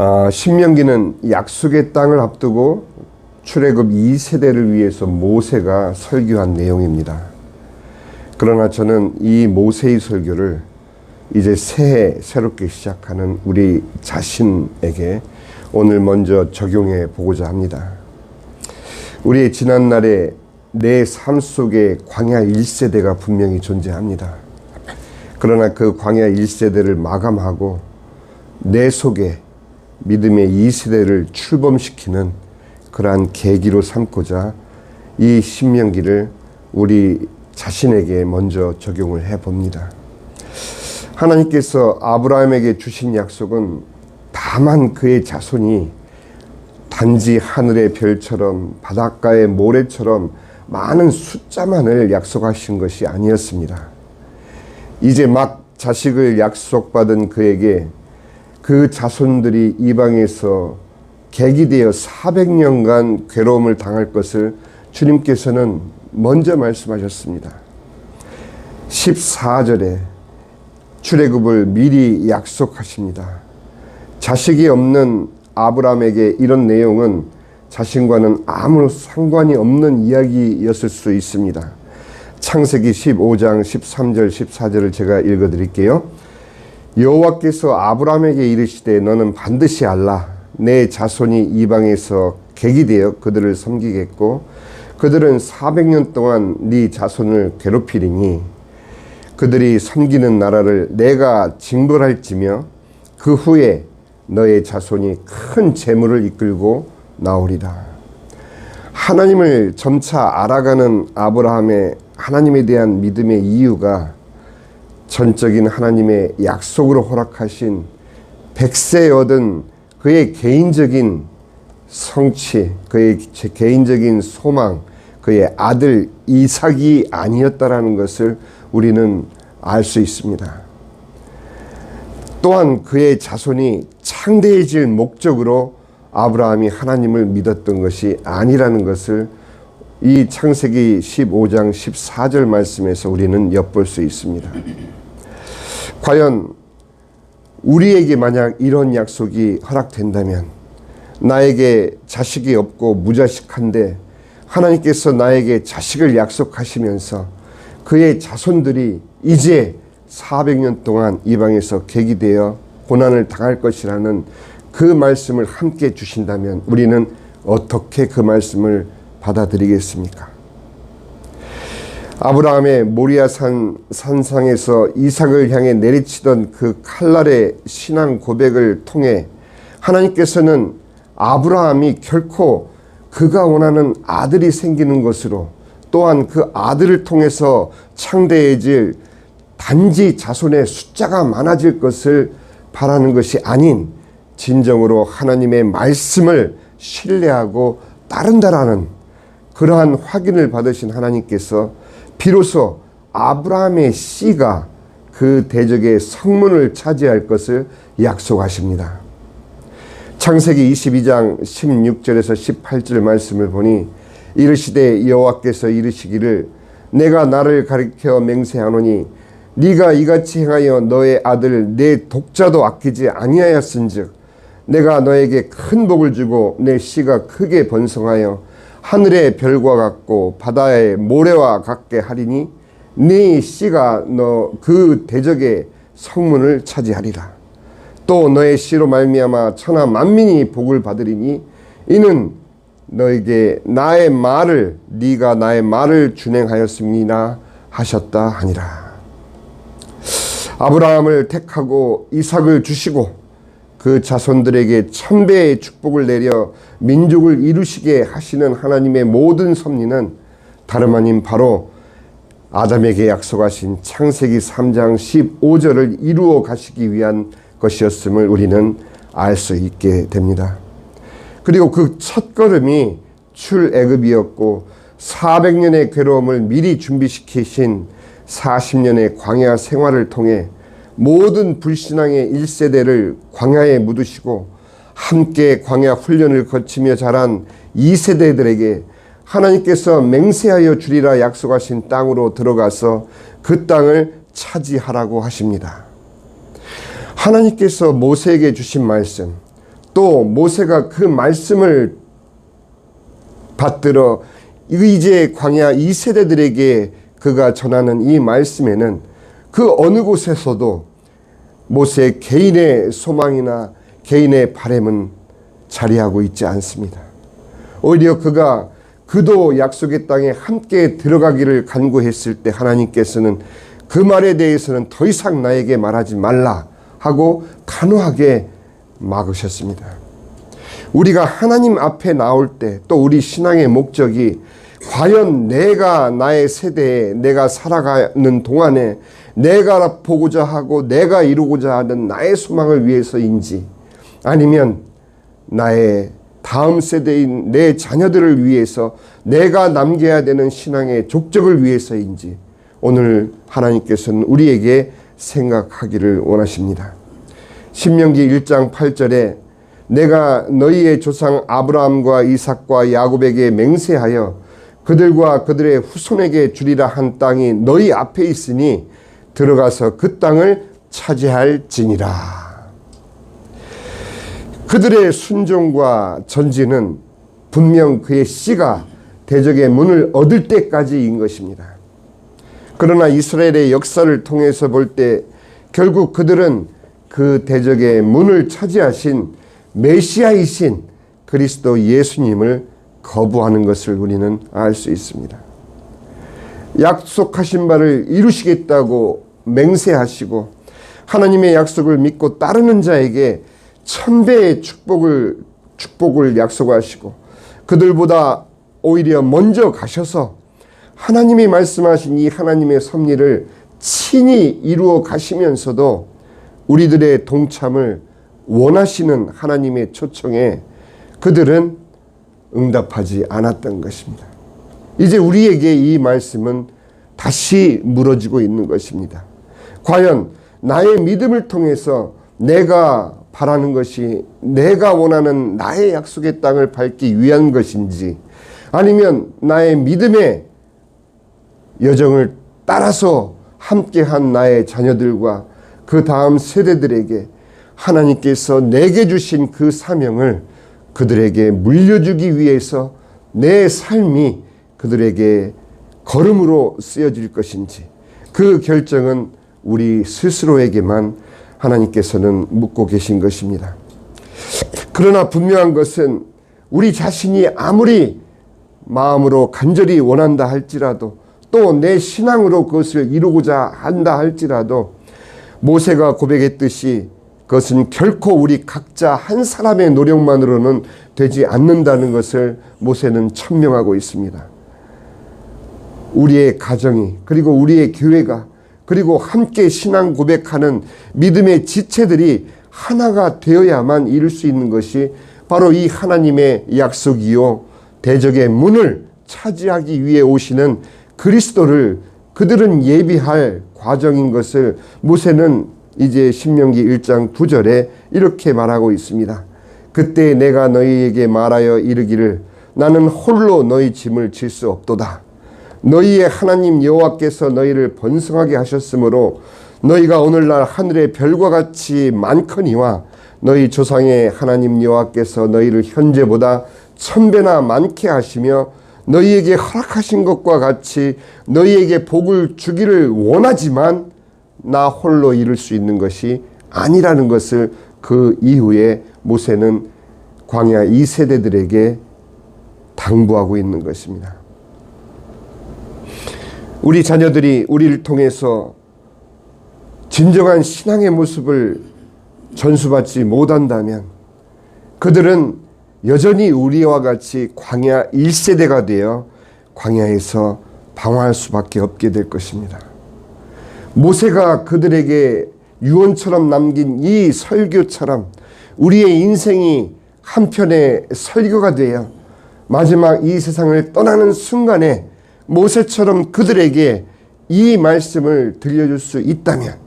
아, 신명기는 약속의 땅을 앞두고 출애굽 2세대를 위해서 모세가 설교한 내용입니다. 그러나 저는 이 모세의 설교를 이제 새해 새롭게 시작하는 우리 자신에게 오늘 먼저 적용해 보고자 합니다. 우리의 지난날에 내 삶 속에 광야 1세대가 분명히 존재합니다. 그러나 그 광야 1세대를 마감하고 내 속에 믿음의 2세대를 출범시키는 그러한 계기로 삼고자 이 신명기를 우리 자신에게 먼저 적용을 해 봅니다. 하나님께서 아브라함에게 주신 약속은 다만 그의 자손이 단지 하늘의 별처럼 바닷가의 모래처럼 많은 숫자만을 약속하신 것이 아니었습니다. 이제 막 자식을 약속받은 그에게 그 자손들이 이방에서 객이 되어 400년간 괴로움을 당할 것을 주님께서는 먼저 말씀하셨습니다. 14절에 출애굽을 미리 약속하십니다. 자식이 없는 아브라함에게 이런 내용은 자신과는 아무 상관이 없는 이야기였을 수 있습니다. 창세기 15장 13절 14절을 제가 읽어 드릴게요. 여호와께서 아브라함에게 이르시되 너는 반드시 알라 내 자손이 이방에서 객이 되어 그들을 섬기겠고 그들은 400년 동안 네 자손을 괴롭히리니 그들이 섬기는 나라를 내가 징벌할지며 그 후에 너의 자손이 큰 재물을 이끌고 나오리라. 하나님을 점차 알아가는 아브라함의 하나님에 대한 믿음의 이유가 전적인 하나님의 약속으로 허락하신 백세 얻은 그의 개인적인 성취, 그의 개인적인 소망, 그의 아들 이삭이 아니었다라는 것을 우리는 알 수 있습니다. 또한 그의 자손이 창대해질 목적으로 아브라함이 하나님을 믿었던 것이 아니라는 것을 이 창세기 15장 14절 말씀에서 우리는 엿볼 수 있습니다. 과연 우리에게 만약 이런 약속이 허락된다면 나에게 자식이 없고 무자식한데 하나님께서 나에게 자식을 약속하시면서 그의 자손들이 이제 400년 동안 이방에서 객이 되어 고난을 당할 것이라는 그 말씀을 함께 주신다면 우리는 어떻게 그 말씀을 받아들이겠습니까? 아브라함의 모리아산 산상에서 이삭을 향해 내리치던 그 칼날의 신앙 고백을 통해 하나님께서는 아브라함이 결코 그가 원하는 아들이 생기는 것으로 또한 그 아들을 통해서 창대해질 단지 자손의 숫자가 많아질 것을 바라는 것이 아닌 진정으로 하나님의 말씀을 신뢰하고 따른다라는 그러한 확인을 받으신 하나님께서 비로소 아브라함의 씨가 그 대적의 성문을 차지할 것을 약속하십니다. 창세기 22장 16절에서 18절 말씀을 보니 이르시되 여호와께서 이르시기를 내가 나를 가리켜 맹세하노니 네가 이같이 행하여 너의 아들 내 독자도 아끼지 아니하였은즉 내가 너에게 큰 복을 주고 내 씨가 크게 번성하여 하늘의 별과 같고 바다의 모래와 같게 하리니 네 씨가 너 그 대적의 성문을 차지하리라. 또 너의 씨로 말미암아 천하 만민이 복을 받으리니 이는 너에게 나의 말을 네가 나의 말을 준행하였음이나 하셨다 하니라. 아브라함을 택하고 이삭을 주시고 그 자손들에게 천배의 축복을 내려 민족을 이루시게 하시는 하나님의 모든 섭리는 다름 아닌 바로 아담에게 약속하신 창세기 3장 15절을 이루어 가시기 위한 것이었음을 우리는 알 수 있게 됩니다. 그리고 그 첫 걸음이 출애굽이었고 400년의 괴로움을 미리 준비시키신 40년의 광야 생활을 통해 모든 불신앙의 1세대를 광야에 묻으시고 함께 광야 훈련을 거치며 자란 2세대들에게 하나님께서 맹세하여 주리라 약속하신 땅으로 들어가서 그 땅을 차지하라고 하십니다. 하나님께서 모세에게 주신 말씀, 또 모세가 그 말씀을 받들어 이제 광야 이 세대들에게 그가 전하는 이 말씀에는 그 어느 곳에서도 모세 개인의 소망이나 개인의 바램은 자리하고 있지 않습니다. 오히려 그가 그도 약속의 땅에 함께 들어가기를 간구했을 때 하나님께서는 그 말에 대해서는 더 이상 나에게 말하지 말라 하고 단호하게 막으셨습니다. 우리가 하나님 앞에 나올 때 또 우리 신앙의 목적이 과연 내가 나의 세대에 내가 살아가는 동안에 내가 보고자 하고 내가 이루고자 하는 나의 소망을 위해서인지 아니면 나의 다음 세대인 내 자녀들을 위해서 내가 남겨야 되는 신앙의 족적을 위해서인지 오늘 하나님께서는 우리에게 생각하기를 원하십니다. 신명기 1장 8절에 내가 너희의 조상 아브라함과 이삭과 야곱에게 맹세하여 그들과 그들의 후손에게 주리라 한 땅이 너희 앞에 있으니 들어가서 그 땅을 차지할지니라. 그들의 순종과 전진은 분명 그의 씨가 대적의 문을 얻을 때까지인 것입니다. 그러나 이스라엘의 역사를 통해서 볼 때 결국 그들은 그 대적의 문을 차지하신 메시아이신 그리스도 예수님을 거부하는 것을 우리는 알 수 있습니다. 약속하신 바를 이루시겠다고 맹세하시고 하나님의 약속을 믿고 따르는 자에게 천배의 축복을 축복을 약속하시고 그들보다 오히려 먼저 가셔서 하나님이 말씀하신 이 하나님의 섭리를 친히 이루어 가시면서도 우리들의 동참을 원하시는 하나님의 초청에 그들은 응답하지 않았던 것입니다. 이제 우리에게 이 말씀은 다시 물어지고 있는 것입니다. 과연 나의 믿음을 통해서 내가 바라는 것이 내가 원하는 나의 약속의 땅을 밟기 위한 것인지 아니면 나의 믿음의 여정을 따라서 함께한 나의 자녀들과 그 다음 세대들에게 하나님께서 내게 주신 그 사명을 그들에게 물려주기 위해서 내 삶이 그들에게 걸음으로 쓰여질 것인지 그 결정은 우리 스스로에게만 하나님께서는 묻고 계신 것입니다. 그러나 분명한 것은 우리 자신이 아무리 마음으로 간절히 원한다 할지라도 또 내 신앙으로 그것을 이루고자 한다 할지라도 모세가 고백했듯이 그것은 결코 우리 각자 한 사람의 노력만으로는 되지 않는다는 것을 모세는 천명하고 있습니다. 우리의 가정이 그리고 우리의 교회가 그리고 함께 신앙 고백하는 믿음의 지체들이 하나가 되어야만 이룰 수 있는 것이 바로 이 하나님의 약속이요 대적의 문을 차지하기 위해 오시는 그리스도를 그들은 예비할 과정인 것을 모세는 이제 신명기 1장 9절에 이렇게 말하고 있습니다. 그때 내가 너희에게 말하여 이르기를 나는 홀로 너희 짐을 질 수 없도다. 너희의 하나님 여호와께서 너희를 번성하게 하셨으므로 너희가 오늘날 하늘의 별과 같이 많거니와 너희 조상의 하나님 여호와께서 너희를 현재보다 천배나 많게 하시며 너희에게 허락하신 것과 같이 너희에게 복을 주기를 원하지만 나 홀로 이룰 수 있는 것이 아니라는 것을 그 이후에 모세는 광야 2세대들에게 당부하고 있는 것입니다. 우리 자녀들이 우리를 통해서 진정한 신앙의 모습을 전수받지 못한다면 그들은 여전히 우리와 같이 광야 1세대가 되어 광야에서 방황할 수밖에 없게 될 것입니다. 모세가 그들에게 유언처럼 남긴 이 설교처럼 우리의 인생이 한편의 설교가 되어 마지막 이 세상을 떠나는 순간에 모세처럼 그들에게 이 말씀을 들려줄 수 있다면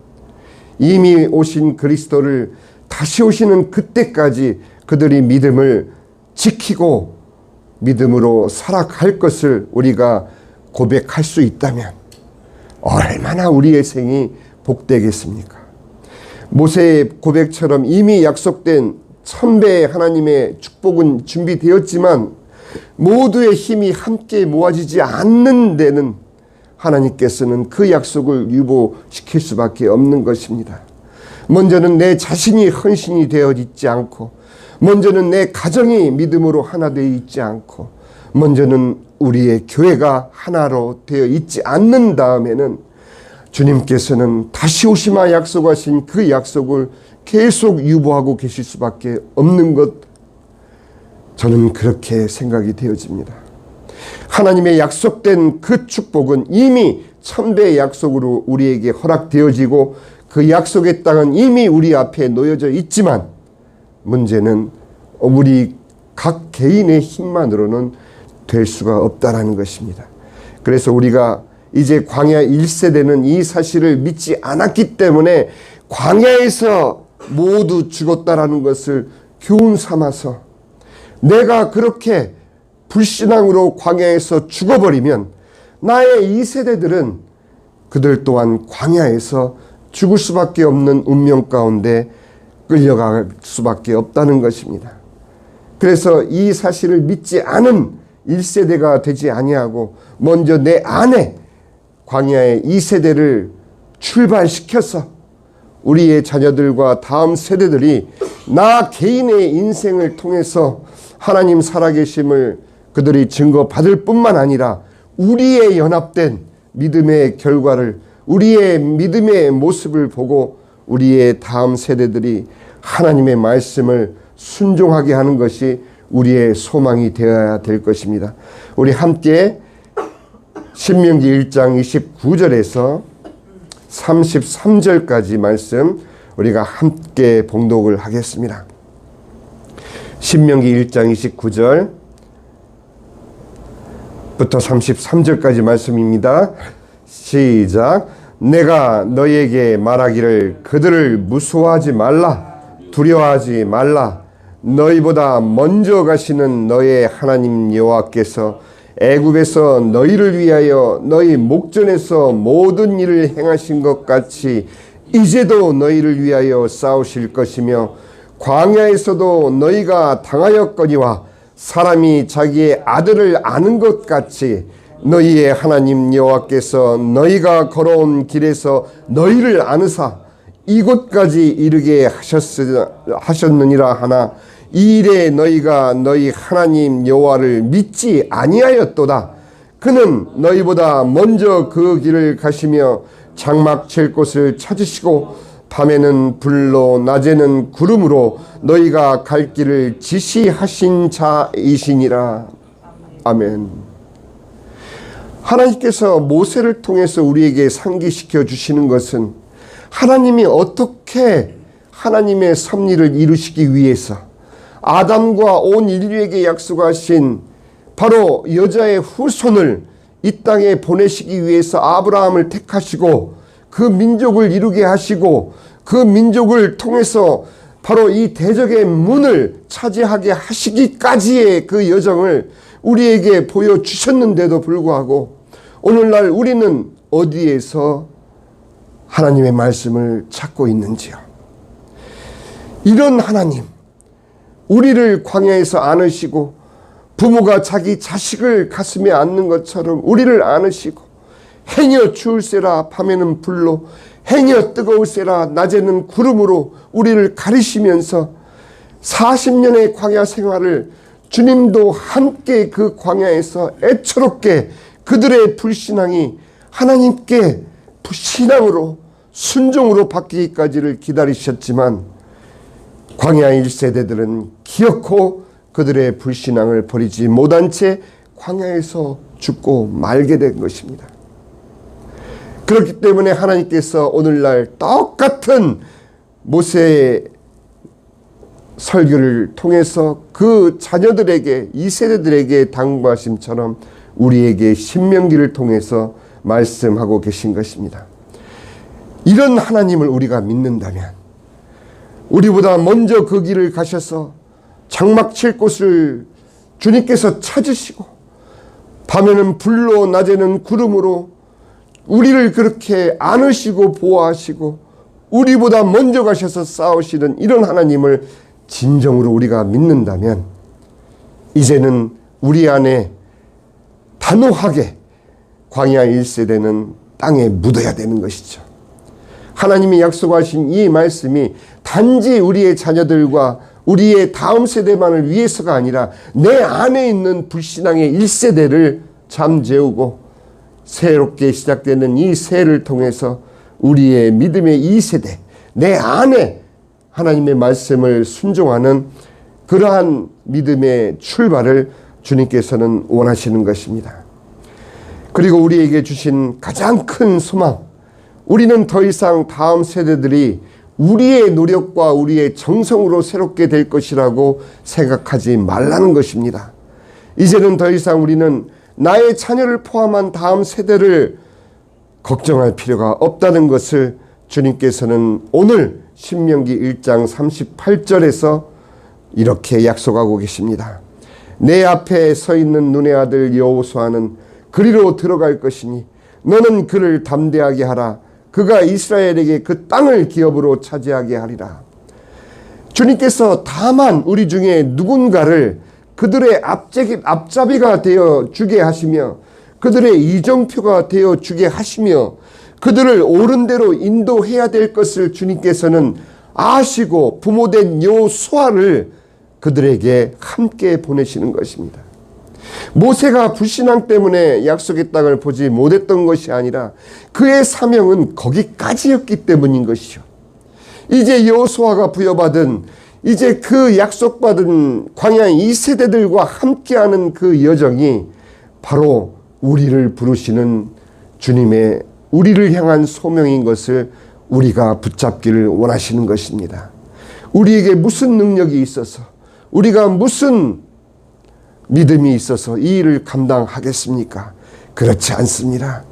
이미 오신 그리스도를 다시 오시는 그때까지 그들이 믿음을 지키고 믿음으로 살아갈 것을 우리가 고백할 수 있다면 얼마나 우리의 생이 복되겠습니까? 모세의 고백처럼 이미 약속된 천배의 하나님의 축복은 준비되었지만 모두의 힘이 함께 모아지지 않는 데는 하나님께서는 그 약속을 유보시킬 수밖에 없는 것입니다. 먼저는 내 자신이 헌신이 되어 있지 않고, 먼저는 내 가정이 믿음으로 하나 되어 있지 않고, 먼저는 우리의 교회가 하나로 되어 있지 않는 다음에는 주님께서는 다시 오시마 약속하신 그 약속을 계속 유보하고 계실 수밖에 없는 것 저는 그렇게 생각이 되어집니다. 하나님의 약속된 그 축복은 이미 천배의 약속으로 우리에게 허락되어지고 그 약속의 땅은 이미 우리 앞에 놓여져 있지만 문제는 우리 각 개인의 힘만으로는 될 수가 없다라는 것입니다. 그래서 우리가 이제 광야 1세대는 이 사실을 믿지 않았기 때문에 광야에서 모두 죽었다라는 것을 교훈 삼아서 내가 그렇게 불신앙으로 광야에서 죽어버리면 나의 2세대들은 그들 또한 광야에서 죽을 수밖에 없는 운명 가운데 끌려갈 수밖에 없다는 것입니다. 그래서 이 사실을 믿지 않은 1세대가 되지 아니하고 먼저 내 안에 광야의 2세대를 출발시켜서 우리의 자녀들과 다음 세대들이 나 개인의 인생을 통해서 하나님 살아계심을 그들이 증거 받을 뿐만 아니라 우리의 연합된 믿음의 결과를 우리의 믿음의 모습을 보고 우리의 다음 세대들이 하나님의 말씀을 순종하게 하는 것이 우리의 소망이 되어야 될 것입니다. 우리 함께 신명기 1장 29절에서 33절까지 말씀 우리가 함께 봉독을 하겠습니다. 신명기 1장 29절 부터 33절까지 말씀입니다. 시작. 내가 너에게 말하기를 그들을 무서워하지 말라. 두려워하지 말라. 너희보다 먼저 가시는 너의 하나님 여호와께서 애굽에서 너희를 위하여 너희 목전에서 모든 일을 행하신 것 같이 이제도 너희를 위하여 싸우실 것이며 광야에서도 너희가 당하였거니와 사람이 자기의 아들을 아는 것 같이 너희의 하나님 여호와께서 너희가 걸어온 길에서 너희를 아느사 이곳까지 이르게 하셨느니라 하나 이 일에 너희가 너희 하나님 여호와를 믿지 아니하였도다. 그는 너희보다 먼저 그 길을 가시며 장막 칠 곳을 찾으시고 밤에는 불로 낮에는 구름으로 너희가 갈 길을 지시하신 자이시니라. 아멘. 하나님께서 모세를 통해서 우리에게 상기시켜 주시는 것은 하나님이 어떻게 하나님의 섭리를 이루시기 위해서 아담과 온 인류에게 약속하신 바로 여자의 후손을 이 땅에 보내시기 위해서 아브라함을 택하시고 그 민족을 이루게 하시고 그 민족을 통해서 바로 이 대적의 문을 차지하게 하시기까지의 그 여정을 우리에게 보여주셨는데도 불구하고 오늘날 우리는 어디에서 하나님의 말씀을 찾고 있는지요. 이런 하나님, 우리를 광야에서 안으시고 부모가 자기 자식을 가슴에 안는 것처럼 우리를 안으시고 행여 추울세라 밤에는 불로 행여 뜨거울세라 낮에는 구름으로 우리를 가리시면서 40년의 광야 생활을 주님도 함께 그 광야에서 애처롭게 그들의 불신앙이 하나님께 신앙으로 순종으로 바뀌기까지를 기다리셨지만 광야 1세대들은 기어코 그들의 불신앙을 버리지 못한 채 광야에서 죽고 말게 된 것입니다. 그렇기 때문에 하나님께서 오늘날 똑같은 모세의 설교를 통해서 그 자녀들에게 이 세대들에게 당부하심처럼 우리에게 신명기를 통해서 말씀하고 계신 것입니다. 이런 하나님을 우리가 믿는다면 우리보다 먼저 그 길을 가셔서 장막 칠 곳을 주님께서 찾으시고 밤에는 불로 낮에는 구름으로 우리를 그렇게 안으시고 보호하시고 우리보다 먼저 가셔서 싸우시는 이런 하나님을 진정으로 우리가 믿는다면 이제는 우리 안에 단호하게 광야 1세대는 땅에 묻어야 되는 것이죠. 하나님이 약속하신 이 말씀이 단지 우리의 자녀들과 우리의 다음 세대만을 위해서가 아니라 내 안에 있는 불신앙의 1세대를 잠재우고 새롭게 시작되는 이 새해를 통해서 우리의 믿음의 2세대, 내 안에 하나님의 말씀을 순종하는 그러한 믿음의 출발을 주님께서는 원하시는 것입니다. 그리고 우리에게 주신 가장 큰 소망, 우리는 더 이상 다음 세대들이 우리의 노력과 우리의 정성으로 새롭게 될 것이라고 생각하지 말라는 것입니다. 이제는 더 이상 우리는 나의 자녀를 포함한 다음 세대를 걱정할 필요가 없다는 것을 주님께서는 오늘 신명기 1장 38절에서 이렇게 약속하고 계십니다. 내 앞에 서 있는 눈의 아들 여호수아는 그리로 들어갈 것이니 너는 그를 담대하게 하라. 그가 이스라엘에게 그 땅을 기업으로 차지하게 하리라. 주님께서 다만 우리 중에 누군가를 그들의 앞제기, 앞잡이가 되어 주게 하시며 그들의 이정표가 되어 주게 하시며 그들을 옳은 대로 인도해야 될 것을 주님께서는 아시고 부모된 여호수아를 그들에게 함께 보내시는 것입니다. 모세가 불신앙 때문에 약속의 땅을 보지 못했던 것이 아니라 그의 사명은 거기까지였기 때문인 것이죠. 이제 여호수아가 부여받은 이제 그 약속받은 광야 2세대들과 함께하는 그 여정이 바로 우리를 부르시는 주님의 우리를 향한 소명인 것을 우리가 붙잡기를 원하시는 것입니다. 우리에게 무슨 능력이 있어서 우리가 무슨 믿음이 있어서 이 일을 감당하겠습니까? 그렇지 않습니다.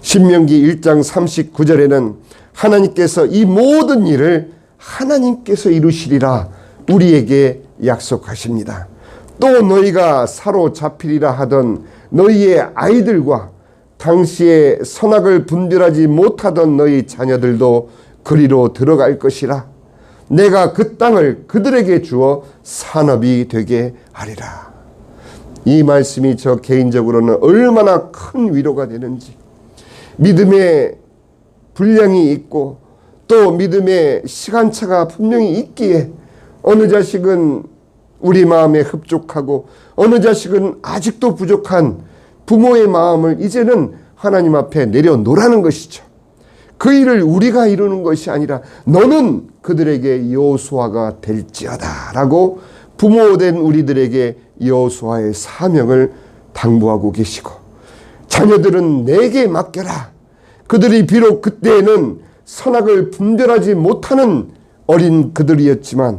신명기 1장 39절에는 하나님께서 이 모든 일을 하나님께서 이루시리라 우리에게 약속하십니다. 또 너희가 사로잡히리라 하던 너희의 아이들과 당시에 선악을 분별하지 못하던 너희 자녀들도 그리로 들어갈 것이라. 내가 그 땅을 그들에게 주어 산업이 되게 하리라. 이 말씀이 저 개인적으로는 얼마나 큰 위로가 되는지 믿음의 분량이 있고 또 믿음의 시간차가 분명히 있기에 어느 자식은 우리 마음에 흡족하고 어느 자식은 아직도 부족한 부모의 마음을 이제는 하나님 앞에 내려놓으라는 것이죠. 그 일을 우리가 이루는 것이 아니라 너는 그들에게 여호수아가 될지어다라고 부모된 우리들에게 여호수아의 사명을 당부하고 계시고 자녀들은 내게 맡겨라. 그들이 비록 그때에는 선악을 분별하지 못하는 어린 그들이었지만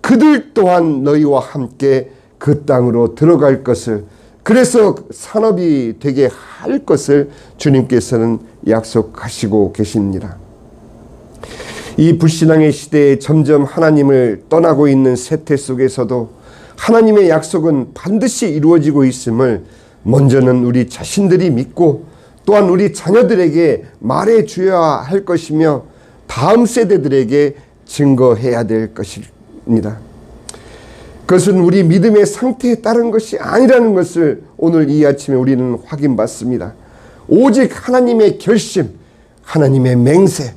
그들 또한 너희와 함께 그 땅으로 들어갈 것을 그래서 산업이 되게 할 것을 주님께서는 약속하시고 계십니다. 이 불신앙의 시대에 점점 하나님을 떠나고 있는 세태 속에서도 하나님의 약속은 반드시 이루어지고 있음을 먼저는 우리 자신들이 믿고 또한 우리 자녀들에게 말해 주어야 할 것이며 다음 세대들에게 증거해야 될 것입니다. 그것은 우리 믿음의 상태에 따른 것이 아니라는 것을 오늘 이 아침에 우리는 확인받습니다. 오직 하나님의 결심, 하나님의 맹세,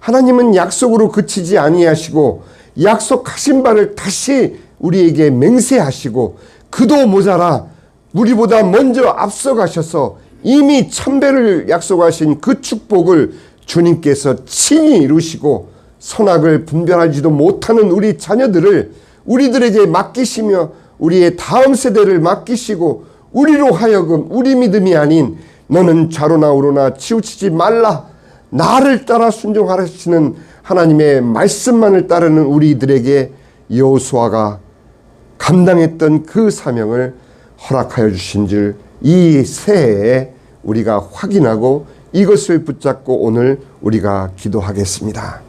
하나님은 약속으로 그치지 아니하시고 약속하신 바를 다시 우리에게 맹세하시고 그도 모자라 우리보다 먼저 앞서가셔서 이미 천배를 약속하신 그 축복을 주님께서 친히 이루시고 선악을 분별하지도 못하는 우리 자녀들을 우리들에게 맡기시며 우리의 다음 세대를 맡기시고 우리로 하여금 우리 믿음이 아닌 너는 좌로나 우로나 치우치지 말라. 나를 따라 순종하시는 하나님의 말씀만을 따르는 우리들에게 여호수아가 감당했던 그 사명을 허락하여 주신 줄 이 새해에 우리가 확인하고 이것을 붙잡고 오늘 우리가 기도하겠습니다.